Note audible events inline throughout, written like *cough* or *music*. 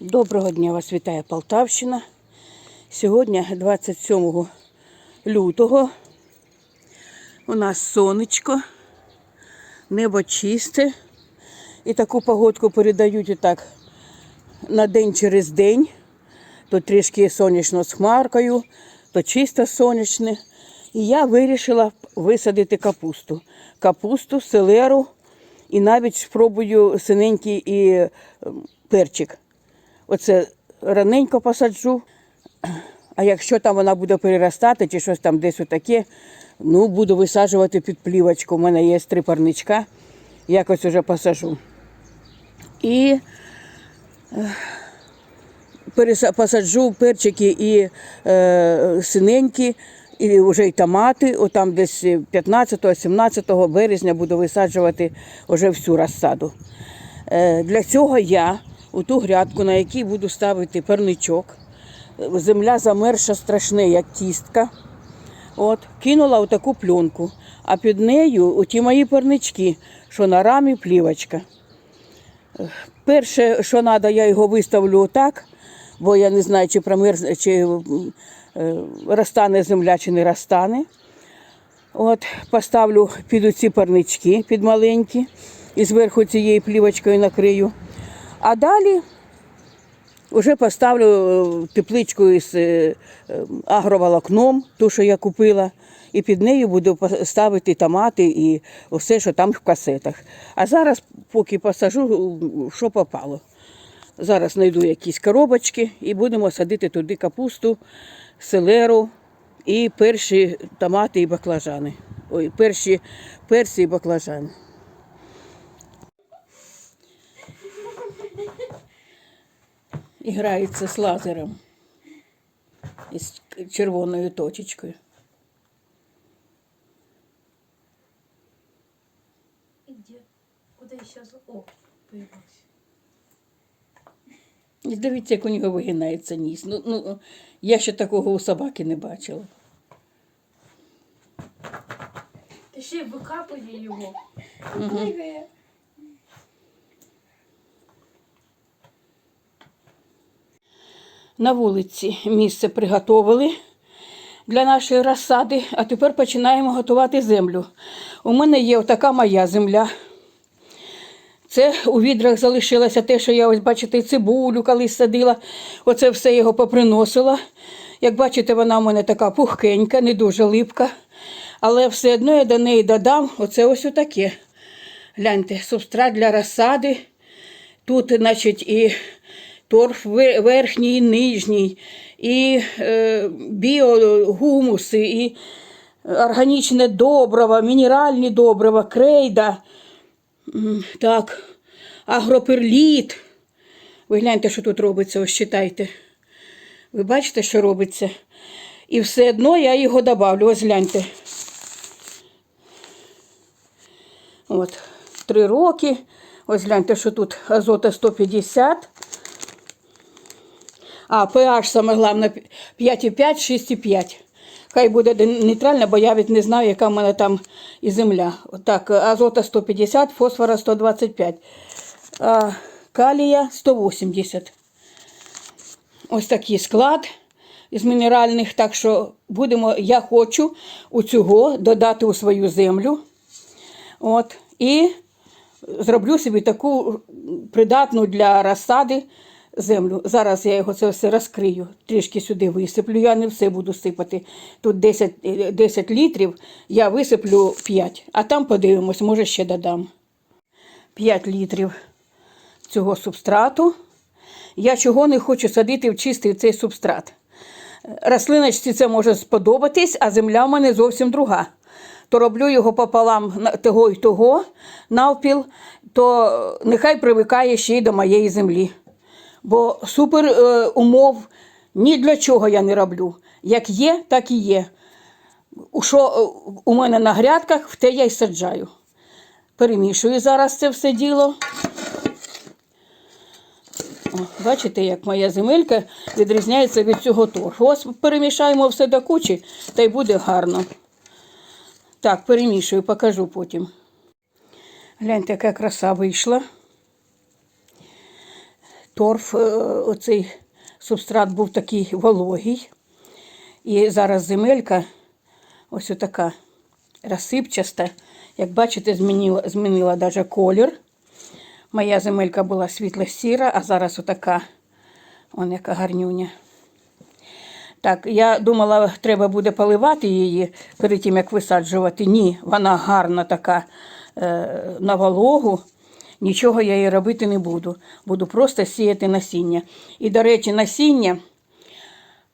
Доброго дня вас вітає Полтавщина. Сьогодні 27 лютого. У нас сонечко, небо чисте. І таку погодку передають і так на день через день. То трішки сонячно з хмаркою, то чисто сонячне. І я вирішила висадити капусту. Капусту, селеру і навіть спробую синенький і ем, перчик. Оце раненько посаджу. А якщо там вона буде переростати чи щось там десь отаке, ну буду висаджувати під плівочку. У мене є три парничка, якось уже посажу. І е, посаджу перчики і е, синенькі, і вже й томати. Отам десь 15-17 березня буду висаджувати вже всю розсаду. Е, Для цього я у ту грядку, на якій буду ставити парничок, е, земля замерша страшне, як тістка. От, кинула отаку пленку, а під нею ті мої парнички, що на рамі плівочка. Перше, що треба, я його виставлю отак, бо я не знаю, чи промерзне, чи е, розтане земля, чи не розтане. От, поставлю під оці парнички, під маленькі, і зверху цією плівочкою накрию. А далі вже поставлю е, тепличку із е, е, агроволокном, ту, що я купила, і під нею буду ставити томати і все, що там в касетах. А зараз, поки посажу, що попало. Зараз знайду якісь коробочки і будемо садити туди капусту, селеру і перші томати і баклажани. Ой, перші перці і баклажани. І грається з лазером із червоною точечкою. И где? Куда я сейчас? О, появилась. І дивіться, як у нього вигинається ніс. Ну, ну, я ще такого у собаки не бачила. Ти ще й викапує його. На вулиці місце приготовили для нашої розсади, а тепер починаємо готувати землю. У мене є така моя земля. Це у відрах залишилося те, що я ось, бачите, цибулю колись садила. Оце все його поприносила. Як бачите, вона в мене така пухкенька, не дуже липка. Але все одно я до неї додам оце ось отаке. Гляньте, субстрат для розсади. Тут, значить, і торф верхній, і нижній, і е, біогумуси, і органічне добриво, мінеральні добрива, крейда. Так, агроперліт. Ви гляньте, що тут робиться, ось читайте. Ви бачите, що робиться? І все одно я його добавлю. Ось гляньте. От, три роки. Ось гляньте, що тут азота 150. А, pH саме головне 5,5, 6,5. Хай буде нейтральна, бо я від не знаю, яка в мене там і земля. Так, азота 150, фосфора 125, а, калія 180. Ось такий склад із мінеральних. Так що будемо, я хочу у цього додати у свою землю. От, і зроблю собі таку придатну для розсади землю. Зараз я його це все розкрию, трішки сюди висиплю. Я не все буду сипати. Тут 10, е, 10 літрів, я висиплю 5, а там подивимось, може ще додам. 5 літрів цього субстрату. Я чого не хочу садити в чистий цей субстрат. Рослиночці це може сподобатись, а земля в мене зовсім друга. То роблю його пополам того і того навпіл, то нехай привикає ще й до моєї землі. Бо супер е, умов ні для чого я не роблю. Як є, так і є. Що е, у мене на грядках, в те я й саджаю. Перемішую зараз це все діло. О, бачите, як моя земелька відрізняється від цього торфу. Ось перемішаємо все до кучі, та й буде гарно. Так, перемішую, покажу потім. Гляньте, яка краса вийшла. Торф, е, оцей субстрат був такий вологий. І зараз земелька ось така розсипчаста. Як бачите, змінила, змінила навіть колір. Моя земелька була світло-сіра, а зараз отака, он яка гарнюня. Так, я думала, треба буде поливати її перед тим, як висаджувати. Ні, вона гарна така е, на вологу. Нічого я їй робити не буду. Буду просто сіяти насіння. І, до речі, насіння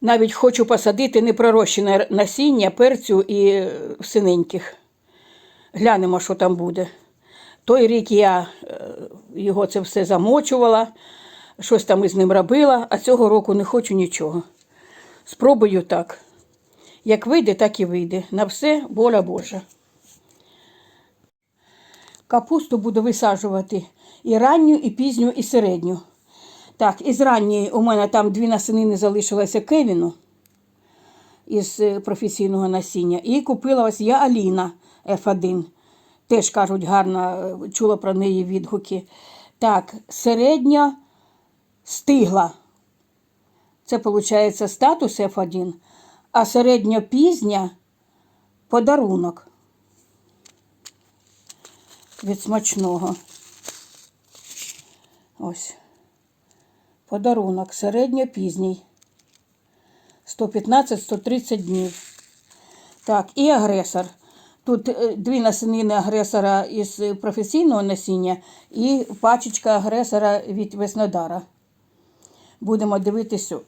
навіть хочу посадити непророщене насіння перцю і е, синеньких. Глянемо, що там буде. Той рік я е, його це все замочувала, щось там із ним робила, а цього року не хочу нічого. Спробую так. Як вийде, так і вийде. На все воля Божа. Капусту буду висаджувати і ранню, і пізню, і середню. Так, із ранньої у мене там дві насінини залишилося Кевіну із е, професійного насіння. І купила ось я Аліна F1. Теж кажуть, гарно е, чула про неї відгуки. Так, середня стигла. Це виходить статус F1, а середньо пізня подарунок від смачного. Ось. Подарунок середньо-пізній. 115-130 днів. Так, і агресор. Тут е, дві насінини агресора із е, професійного насіння і пачечка агресора від Веснодара. Будемо дивитися.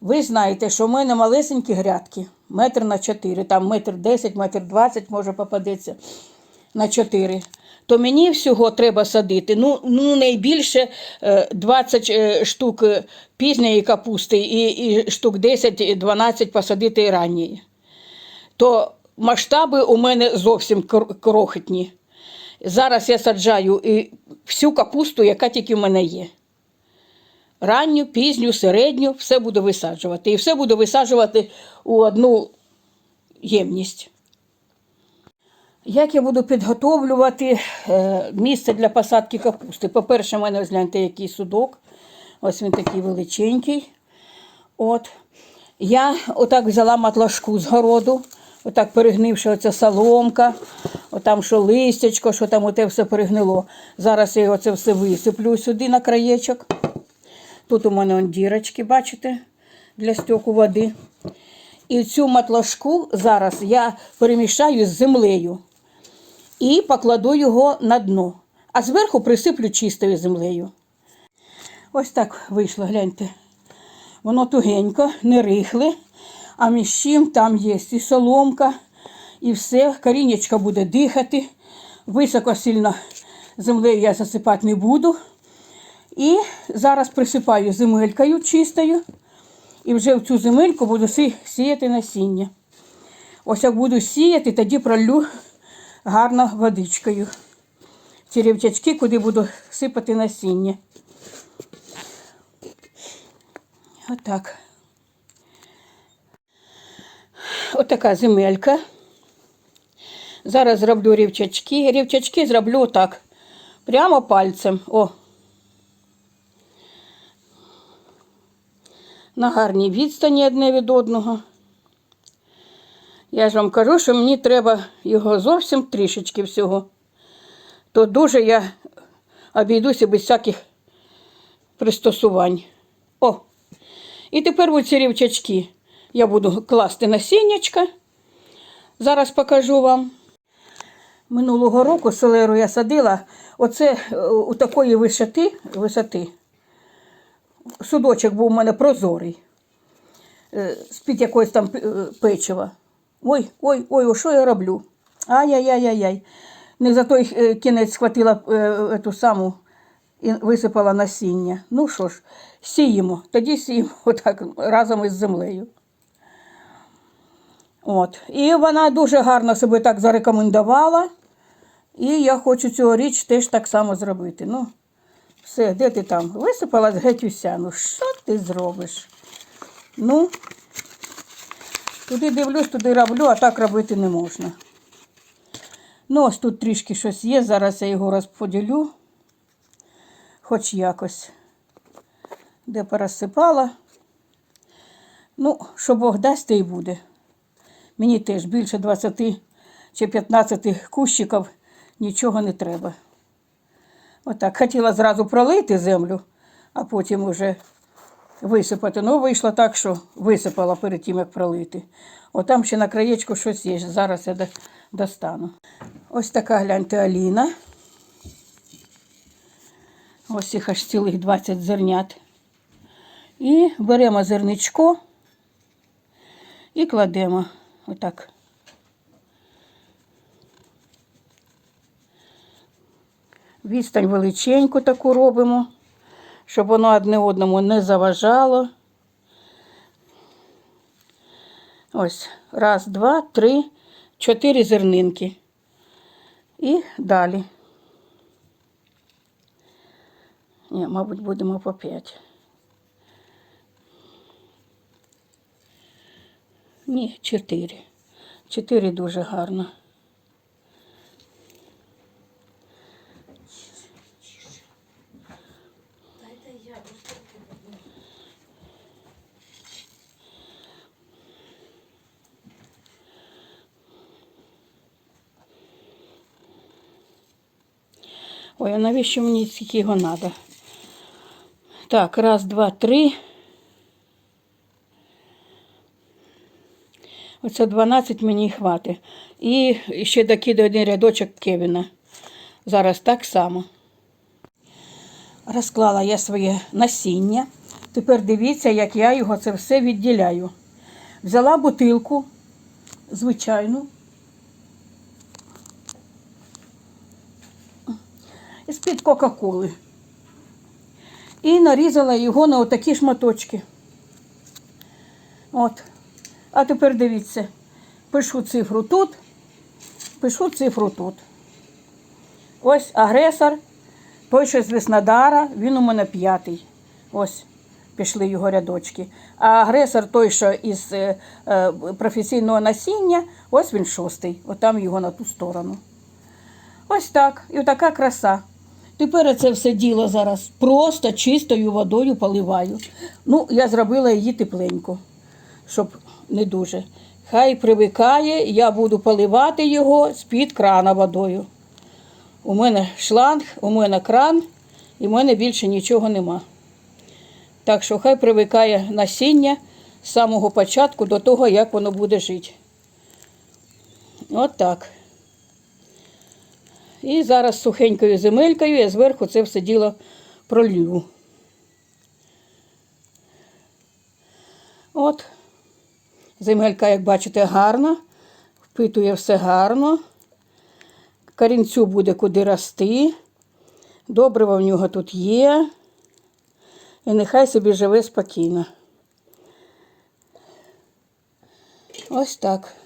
Ви знаєте, що в мене малесенькі грядки, метр на 4, там метр 10, метр 20 може попадеться на 4. То мені всього треба садити ну, ну найбільше е, 20 е, штук е, пізньої капусти і, і штук 10-12 посадити ранньої. То масштаби у мене зовсім кр- крохітні. Зараз я саджаю і всю капусту, яка тільки в мене є. Ранню, пізню, середню, все буду висаджувати. І все буду висаджувати у одну ємність. Як я буду підготовлювати е, місце для посадки капусти? По-перше, в мене ось який судок. Ось він такий величенький. От. Я отак взяла матлашку з городу, отак перегнивши оця соломка, отам що листячко, що там оте все перегнило. Зараз я оце все висиплю сюди на краєчок. Тут у мене он дірочки, бачите, для стьоку води. І цю матлашку зараз я перемішаю з землею і покладу його на дно, а зверху присиплю чистою землею. Ось так вийшло, гляньте. Воно тугенько, не рихле, а між чим там є і соломка, і все. Корінечка буде дихати. Високо сильно землею я засипати не буду. І зараз присипаю земелькою чистою. І вже в цю земельку буду сіяти насіння. Ось як буду сіяти, тоді пролю гарно водичкою. Ці рівчачки, куди буду сипати насіння. Отак. Отака земелька. Зараз зроблю рівчачки. Рівчачки зроблю отак. Прямо пальцем. О. На гарній відстані одне від одного. Я ж вам кажу, що мені треба його зовсім трішечки всього. То дуже я обійдуся без всяких пристосувань. О! І тепер оці рівчачки я буду класти насіннячка. Зараз покажу вам. Минулого року селеру я садила оце е, у такої висоти, висоти. Судочок був у мене прозорий. е, З-під якогось там е, печива. Ой, ой, ой, о, що я роблю? Ай-яй-яй-яй-яй. Не за той е, кінець схватила е, ту саму і висипала насіння. Ну що ж, сіємо. Тоді сіємо *laughs* отак разом із землею. От. І вона дуже гарно себе так зарекомендувала. І я хочу цьогоріч теж так само зробити. Ну, все, де ти там? Висипала з геть уся. Ну, що ти зробиш? Ну, туди дивлюсь, туди роблю, а так робити не можна. Ну, ось тут трішки щось є. Зараз я його розподілю. Хоч якось. де порозсипала. Ну, що Бог дасть, те й буде. Мені теж більше 20 чи 15 кущиків нічого не треба. Отак. Хотіла зразу пролити землю, а потім вже висипати. Ну, вийшло так, що висипала перед тим, як пролити. Отам ще на краєчку щось є. Зараз я достану. Ось така гляньте Аліна. Ось їх аж цілих 20 зернят. І беремо зерничко і кладемо отак. Відстань величеньку таку робимо, щоб воно одне одному не заважало. Ось, раз, два, три, чотири зернинки. І далі. Ні, мабуть, будемо по п'ять. Ні, чотири. Чотири дуже гарно. Навіщо мені скільки його треба? Так, раз, два, три. Оце 12 мені хватить. І ще докидаю один рядочок Кевіна. Зараз так само. Розклала я своє насіння. Тепер дивіться, як я його це все відділяю. Взяла бутилку, звичайну, з-під Кока-Коли. І нарізала його на отакі шматочки. От. А тепер дивіться, пишу цифру тут, пишу цифру тут. Ось агресор, той, що з Веснодара, він у мене п'ятий. Ось пішли його рядочки. А агресор, той, що із е, е, професійного насіння, ось він шостий. Отам його на ту сторону. Ось так. І така краса. Тепер це все діло зараз просто чистою водою поливаю. Ну, я зробила її тепленько, щоб не дуже. Хай привикає, я буду поливати його з-під крана водою. У мене шланг, у мене кран, і в мене більше нічого нема. Так що хай привикає насіння з самого початку до того, як воно буде жити. От так. І зараз сухенькою земелькою я зверху це все діло пролью. От. Земелька, як бачите, гарна, впитує все гарно. Корінцю буде куди рости. Добрива в нього тут є. І нехай собі живе спокійно. Ось так.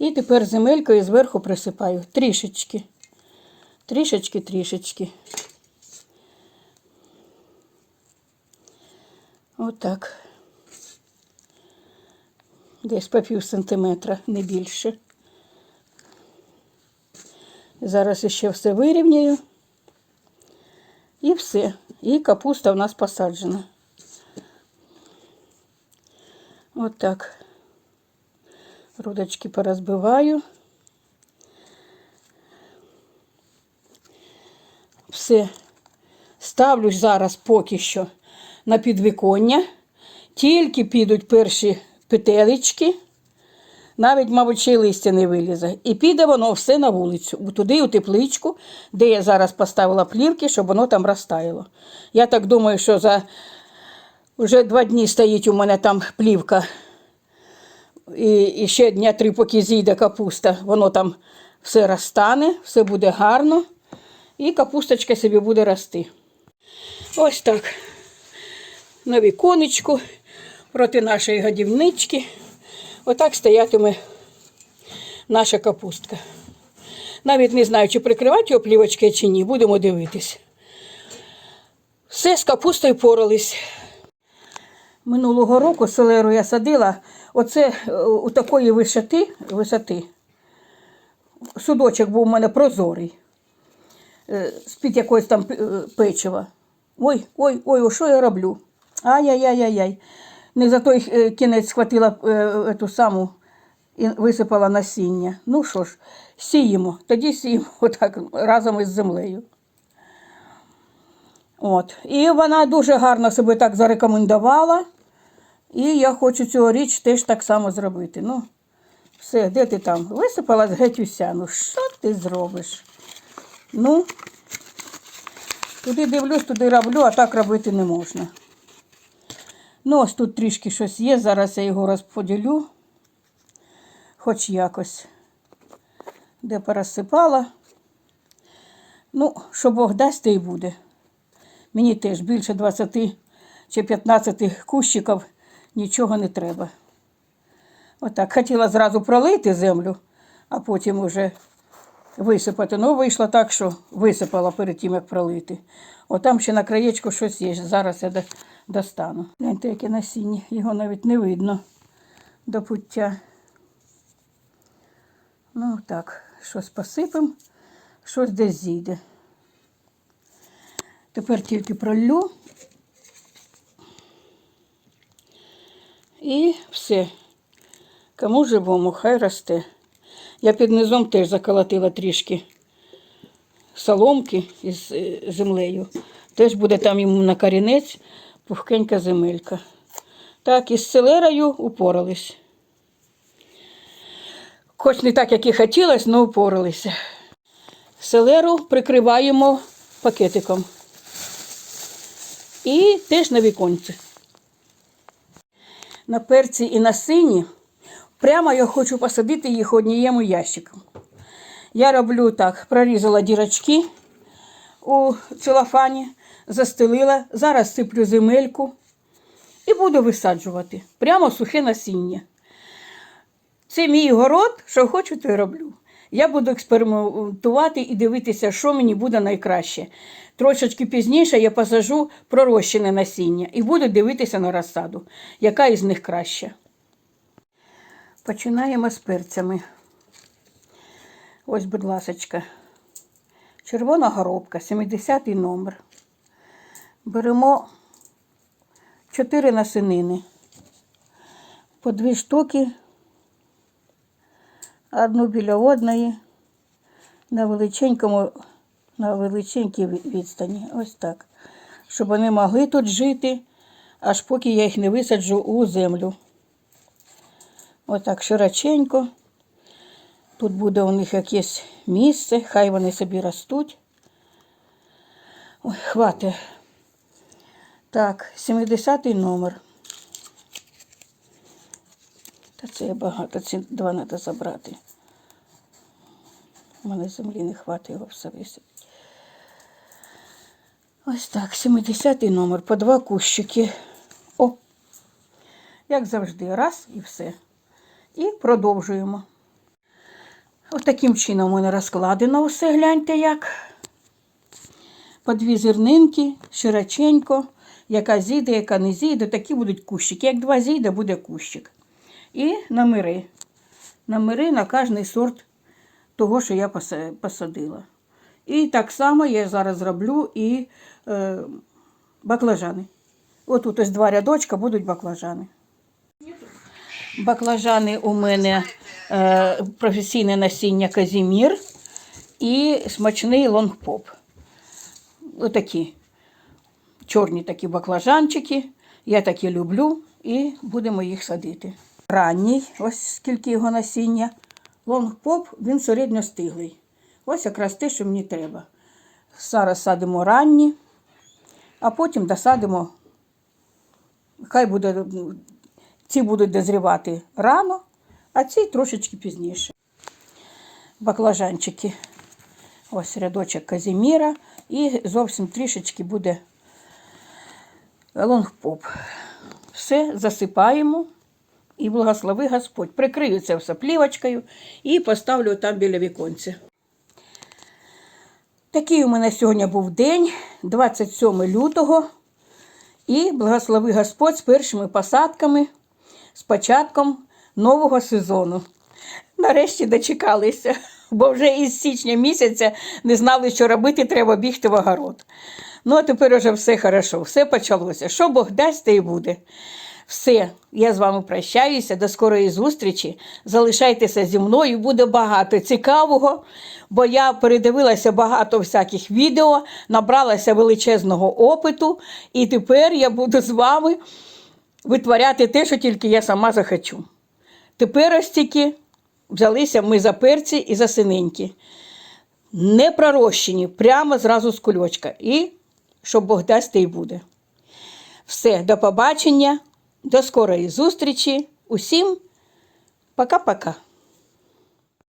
І тепер земелькою зверху присипаю трішечки. Трішечки, трішечки. Отак. Десь по пів сантиметра, не більше. Зараз ще все вирівняю. І все. І капуста в нас посаджена. Отак. Рудочки порозбиваю. Все. Ставлю зараз поки що на підвіконня. Тільки підуть перші петелечки. Навіть, мабуть, ще листя не вилізе. І піде воно все на вулицю, туди, у тепличку, де я зараз поставила плівки, щоб воно там розтаяло. Я так думаю, що за вже два дні стоїть у мене там плівка і, і ще дня три, поки зійде капуста, воно там все розтане, все буде гарно, і капусточка собі буде рости. Ось так. На віконечку проти нашої годівнички. Отак стоятиме наша капустка. Навіть не знаю, чи прикривати його плівочкою чи ні, будемо дивитись. Все з капустою порались. Минулого року селеру я садила оце е, у такої висоти, висоти. Судочок був у мене прозорий, е, з-під якогось там е, печива. Ой, ой, ой, що я роблю? Ай-яй-яй-яй-яй. Не за той кінець схватила ту саму і висипала насіння. Ну що ж, сіємо. Тоді сіємо *laughs* отак разом із землею. От. І вона дуже гарно себе так зарекомендувала. І я хочу цьогоріч теж так само зробити. Ну, все, де ти там? Висипала геть уся. Ну, що ти зробиш? Ну, туди дивлюсь, туди роблю, а так робити не можна. Ну, ось тут трішки щось є, зараз я його розподілю, хоч якось. Де порозсипала. Ну, що Бог дасть, те й буде. Мені теж більше 20 чи 15 кущиків нічого не треба. Отак, хотіла зразу пролити землю, а потім уже висипати. Ну, вийшло так, що висипала перед тим, як пролити. Отам ще на краєчку щось є. Зараз я достану. Гляньте, яке насіння. Його навіть не видно до пуття. Ну так, щось посипемо, щось десь зійде. Тепер тільки пролю. І все. Кому живому, хай росте. Я під низом теж заколотила трішки соломки із е, землею. Теж буде там йому на корінець пухкенька земелька. Так, із селерою упорались. Хоч не так, як і хотілося, але упоралися. Селеру прикриваємо пакетиком. І теж на віконці. На перці і на сині прямо я хочу посадити їх однієму ящиком. Я роблю так: прорізала дірочки у целофані, застелила, зараз сиплю земельку і буду висаджувати прямо сухе насіння. Це мій город, що хочу, то й роблю. Я буду експериментувати і дивитися, що мені буде найкраще. Трошечки пізніше я посажу пророщене насіння і буду дивитися на розсаду, яка із них краща. Починаємо з перцями. Ось, будь ласочка. Червона горобка, 70-й номер. Беремо 4 насинини. По дві штуки одну біля одної на величенькому, на величенькій відстані. Ось так. Щоб вони могли тут жити, аж поки я їх не висаджу у землю. Отак широченько. Тут буде у них якесь місце, хай вони собі ростуть. Ой, хватить. Так, 70-й номер. Та це я багато, ці два треба забрати. У мене землі не хватить його все висити. Ось так, 70-й номер, по два кущики. О! Як завжди, раз і все. І продовжуємо. Ось таким чином у мене розкладено все, гляньте як. По дві зернинки, широченько, яка зійде, яка не зійде, такі будуть кущики. Як два зійде, буде кущик. І номери. Номери на кожний сорт того, що я посадила. І так само я зараз зроблю і е, баклажани. Отут ось два рядочка будуть баклажани. Баклажани у мене е, професійне насіння Казімір і смачний лонгпоп. Отакі чорні такі баклажанчики. Я такі люблю і будемо їх садити. Ранній, ось скільки його насіння. Лонгпоп, він середньостиглий. Ось якраз те, що мені треба. Зараз садимо ранні, а потім досадимо. Хай буде, ці будуть дозрівати рано, а ці трошечки пізніше. Баклажанчики. Ось рядочок Казіміра і зовсім трішечки буде лонгпоп. Все засипаємо і благослови Господь. Прикрию це все плівочкою і поставлю там біля віконця. Такий у мене сьогодні був день, 27 лютого. І благослови Господь з першими посадками, з початком нового сезону. Нарешті дочекалися. бо вже із січня місяця не знали, що робити, треба бігти в огород. Ну, а тепер уже все хорошо, все почалося. Що Бог дасть, те і буде. Все, я з вами прощаюся. До скорої зустрічі. Залишайтеся зі мною, буде багато цікавого, бо я передивилася багато всяких відео, набралася величезного опиту, і тепер я буду з вами витворяти те, що тільки я сама захочу. Тепер ось тільки взялися ми за перці і за синенькі. Не пророщені, прямо зразу з кульочка. І щоб Бог дасть, те й буде. Все, до побачення, до скорої зустрічі. Усім пока-пока.